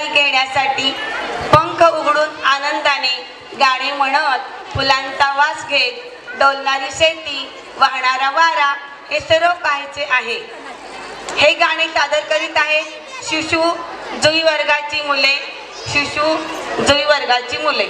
गाडी घेण्यासाठी पंख उघडून आनंदाने गाणी म्हणत फुलांचा वास घेत डोलणारी शेती वाहणारा वारा हे सर्व पाहायचे आहे. हे गाणे सादर करीत आहे शिशु जुई वर्गाची मुले शिशु जुई वर्गाची मुले.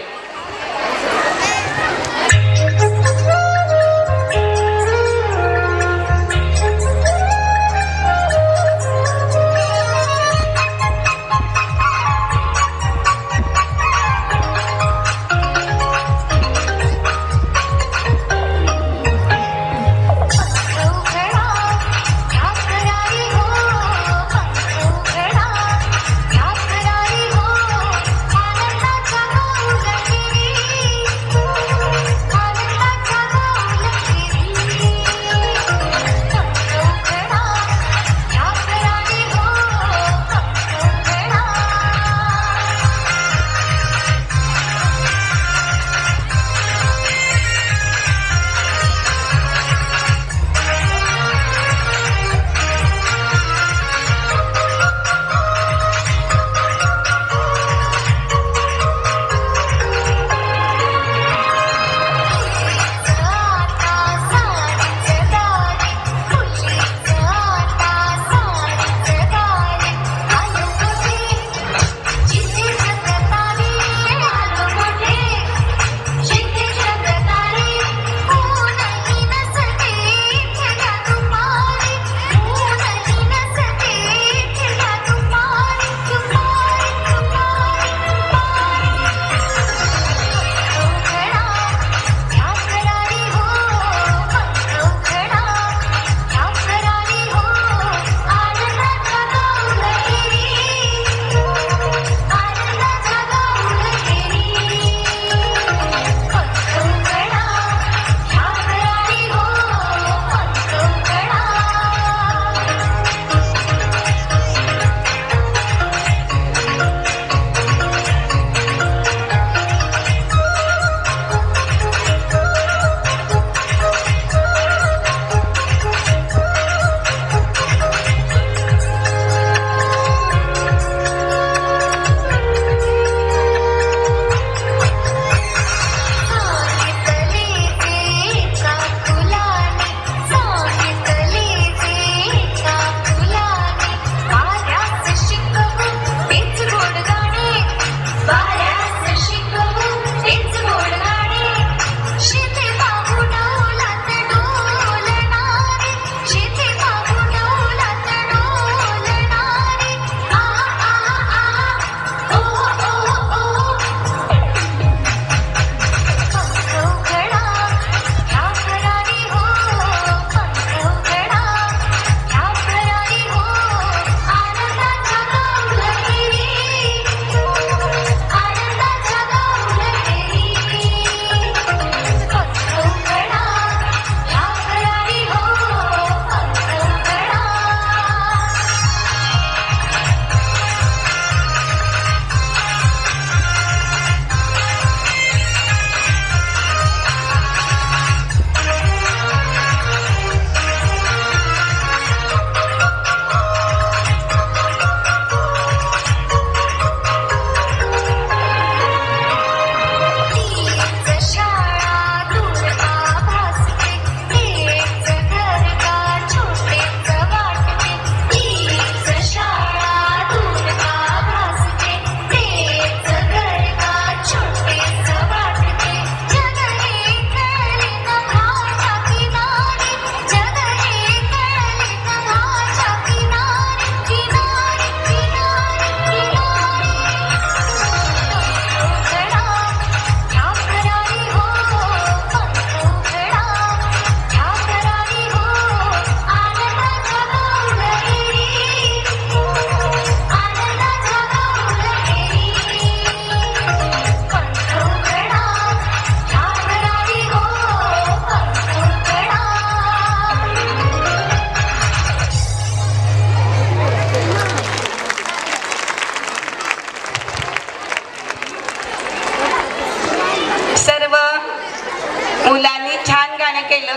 छान गाणं केलं.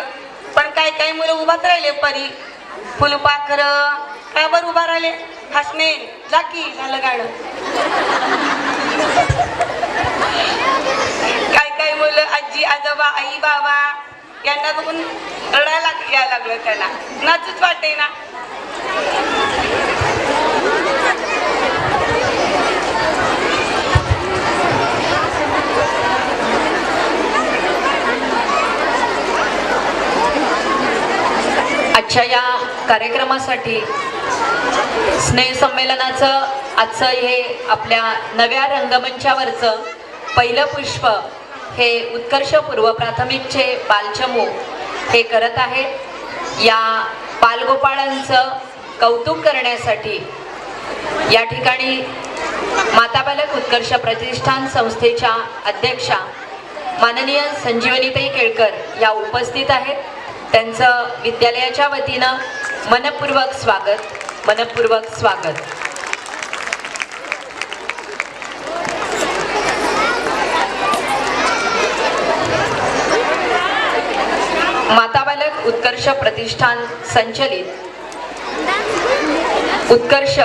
पण काही काही मुलं उभाच राहिले परी. फुलपाखर काय बरं उभा राहिले? हसणे. जाकी झालं गाणं. काय काय मुलं आजी आजोबा आई बाबा यांना बघून रडायला यायला लागलं त्याला. नाचूच वाटे ना आजच्या या कार्यक्रमासाठी स्नेहसंमेलनाचं आजचं हे आपल्या नव्या रंगमंचावरचं पहिलं पुष्प हे उत्कर्ष पूर्व प्राथमिकचे बालचमू हे करत आहेत. या बालगोपाळांचं कौतुक करण्यासाठी या ठिकाणी माताबालक उत्कर्ष प्रतिष्ठान संस्थेच्या अध्यक्षा माननीय संजीवनीताई केळकर या उपस्थित आहेत. त्यांचं विद्यालयाच्या वतीनं मनपूर्वक स्वागत मनपूर्वक स्वागत. माता बालक उत्कर्ष प्रतिष्ठान संचलित. उत्कर्ष